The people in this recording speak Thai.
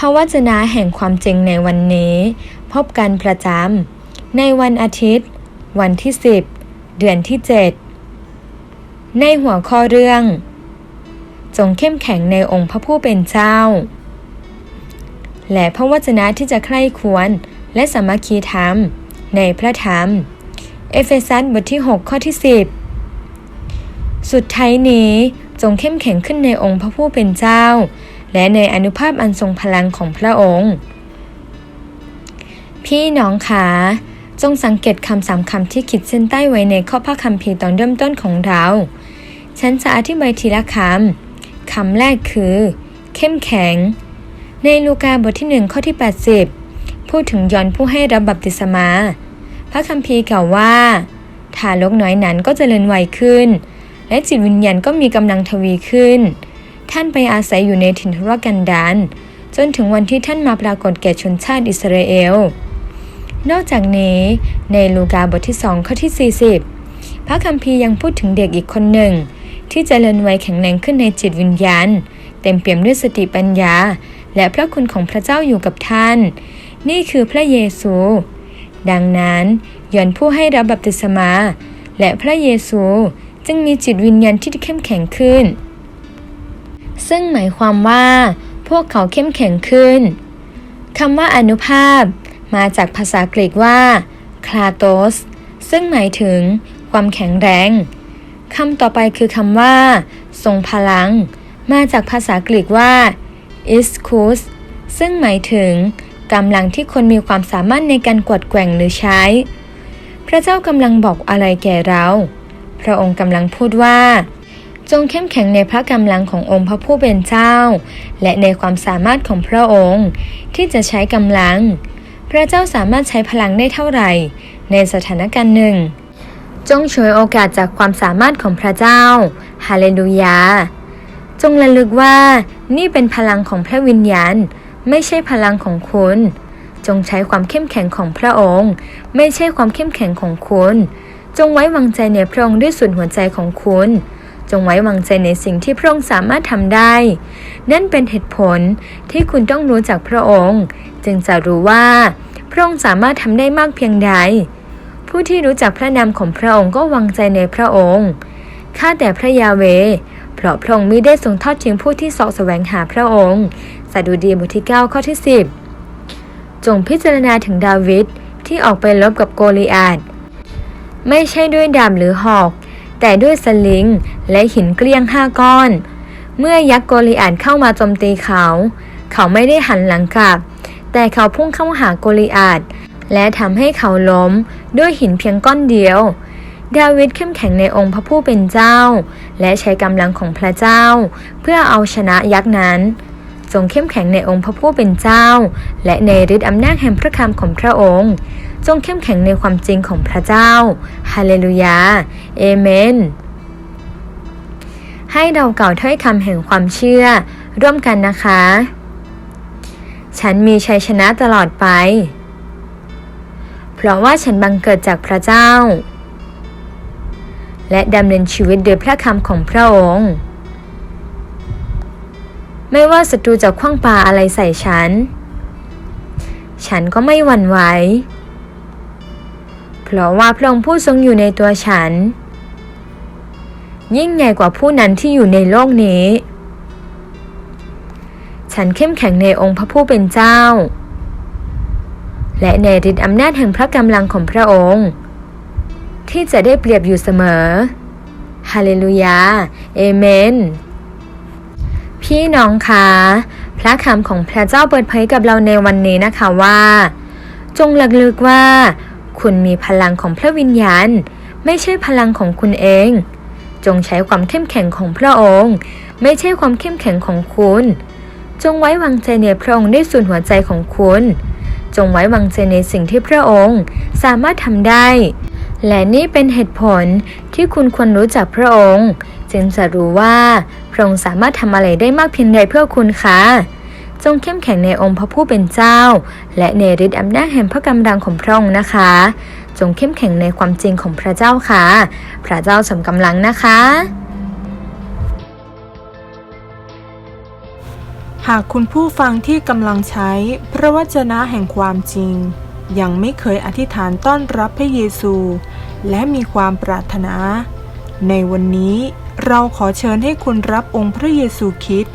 พระวจนะแห่งความจริงในวันนี้ พบกันประจำในวันอาทิตย์ วันที่ 10 เดือนที่ 7 ในหัวข้อเรื่อง จงเข้มแข็งในองค์พระผู้เป็นเจ้า และพระวจนะที่จะใคร่ควรและสามัคคีธรรม ในพระธรรม เอเฟซัสบทที่ 6 ข้อที่ 10 สุดท้ายนี้จงเข้มแข็งขึ้นในองค์พระผู้เป็นเจ้า และในอนุภาพอันทรงพลังของพระองค์ พี่น้องขาจงสังเกตคำสามคำที่ขีดเส้นใต้ไว้ในข้อพระคัมภีร์ตอนเริ่มต้นของเรา ฉันจะอธิบายทีละคำ คำแรกคือ เข้มแข็ง ในลูกาบทที่หนึ่งข้อที่ 80 พูดถึงยอนผู้ให้รับบัพติศมา พระคัมภีร์กล่าวว่า ทารกน้อยนั้นก็จเจริญวัยขึ้น และจิตวิญญาณก็มีกำลังทวีขึ้น ท่านไปอาศัยอยู่ในถิ่นทุรกันดารจนถึงวันที่ท่านมาปรากฏแก่ชนชาติอิสราเอล นอกจากนี้ในลูกาบทที่2ข้อที่ 40 พระคัมภีร์ยังพูดถึงเด็กอีกคนหนึ่ง ที่จเจริญวัยแข็งแรงขึ้นในจิตวิญญาณ เต็มเปี่ยมด้วยสติปัญญา และพระคุณของพระเจ้าอยู่กับท่าน นี่คือพระเยซู ดังนั้นยอนผู้ให้รับบัพติศมา และพระเยซูจึงมีจิตวิญญาณที่เข้มแข็งขึ้น ซึ่งหมายความว่า พวกเขาเข้มแข็งขึ้นคำว่าอนุภาพ มาจากภาษากรีกว่าคลาโตสซึ่งหมายถึงความแข็งแรงคำต่อไปคือคำว่า ทรงพลัง มาจากภาษากรีกว่า iskus ซึ่งหมายถึงกำลังที่คนมีความสามารถในการกวดแกว่งหรือใช้ พระเจ้ากำลังบอกอะไรแก่เรา พระองค์กำลังพูดว่า จงเข้มแข็งในพระกำลังขององค์พระผู้เป็นเจ้า และในความสามารถของพระองค์ ที่จะใช้กำลัง พระเจ้าสามารถใช้พลังได้เท่าไหร่ ในสถานการณ์หนึ่ง จงช่วยโอกาสจากความสามารถของพระเจ้า ฮาเลลูยา จงระลึกว่านี่เป็นพลังของพระวิญญาณ ไม่ใช่พลังของคุณ จงใช้ความเข้มแข็งของพระองค์ ไม่ใช่ความเข้มแข็งของคุณ จงไว้วางใจในพระองค์ด้วยสุดหัวใจของคุณ จงไว้วางใจในสิ่งที่พระองค์สามารถทำได้ นั่นเป็นเหตุผลที่คุณต้องรู้จักพระองค์ จึงจะรู้ว่า พระองค์สามารถทำได้มากเพียงใด ผู้ที่รู้จักพระนามของพระองค์ก็วางใจในพระองค์ข้าแต่พระยาเว เพราะพระองค์มิได้ทรงทอดทิ้งผู้ที่สาะแสวงหาพระองค์สดุดีบทที่ 9 ข้อที่ 10 จงพิจารณาถึงดาวิดที่ออกไปลบกับโกลิอาด ไม่ใช่ด้วยดาบหรือหอก แต่ด้วยสลิงและหินเกลี้ยงห้าก้อน เมื่อยักษ์โกลิอาดเข้ามาโจมตีเขา เขาไม่ได้หันหลังกลับ แต่เขาพุ่งเข้าหาโกลิอาดและทำให้เขาล้มด้วยหินเพียงก้อนเดียวดาวิดเข้มแข็งในองค์พระผู้เป็นเจ้า และใช้กำลังของพระเจ้า เพื่อเอาชนะยักษ์นั้นจงเข้มแข็งในองค์พระผู้เป็นเจ้า และในฤทธิอำนาจแห่งพระคำของพระองค์ จงเข้มแข็งในความจริงของพระเจ้า ฮาเลลูยา เอเมน ให้เราเก่าถ้อยคำแห่งความเชื่อ ร่วมกันนะคะ ฉันมีชัยชนะตลอดไป เพราะว่าฉันบังเกิดจากพระเจ้า และดำเนินชีวิตโดยพระคำของพระองค์ไม่ว่าศัตรูจะคว้างปาอะไรใส่ฉัน ฉันก็ไม่หวั่นไหว เพราะว่าพระองค์ผู้ทรงอยู่ในตัวฉัน ยิ่งใหญ่กว่าผู้นั้นที่อยู่ในโลกนี้ ฉันเข้มแข็งในองค์พระผู้เป็นเจ้า และในฤทธิอำนาจแห่งพระกำลังของพระองค์ ที่จะได้เปรียบอยู่เสมอ ฮาเลลูยา เอเมน พี่น้องคะพระคำของพระเจ้าเปิดเผยกับเราในวันนี้นะคะว่า จงระลึกว่า คุณมีพลังของพระวิญญาณ ไม่ใช่พลังของคุณเอง จงใช้ความเข้มแข็งของพระองค์ ไม่ใช่ความเข้มแข็งของคุณ จงไว้วางใจในพระองค์ด้วยส่วนหัวใจของคุณ จงไว้วางใจในสิ่งที่พระองค์สามารถทำได้ และนี่เป็นเหตุผลที่คุณควรรู้จักพระองค์ จึงจะรู้ว่าพระองค์สามารถทำอะไรได้มากเพียงใดเพื่อคุณคะ จงเข้มแข็งในองค์พระผู้เป็นเจ้า และในฤทธิ์อำนาจแห่งพระกำลังของพระองค์นะคะ จงเข้มแข็งในความจริงของพระเจ้าค่ะ พระเจ้าสมกำลังนะคะ หากคุณผู้ฟังที่กำลังใช้พระวจนะแห่งความจริง ยังไม่เคยอธิษฐานต้อนรับพระเยซู และมีความปรารถนา ในวันนี้เราขอเชิญให้คุณรับองค์พระเยซูคริสต์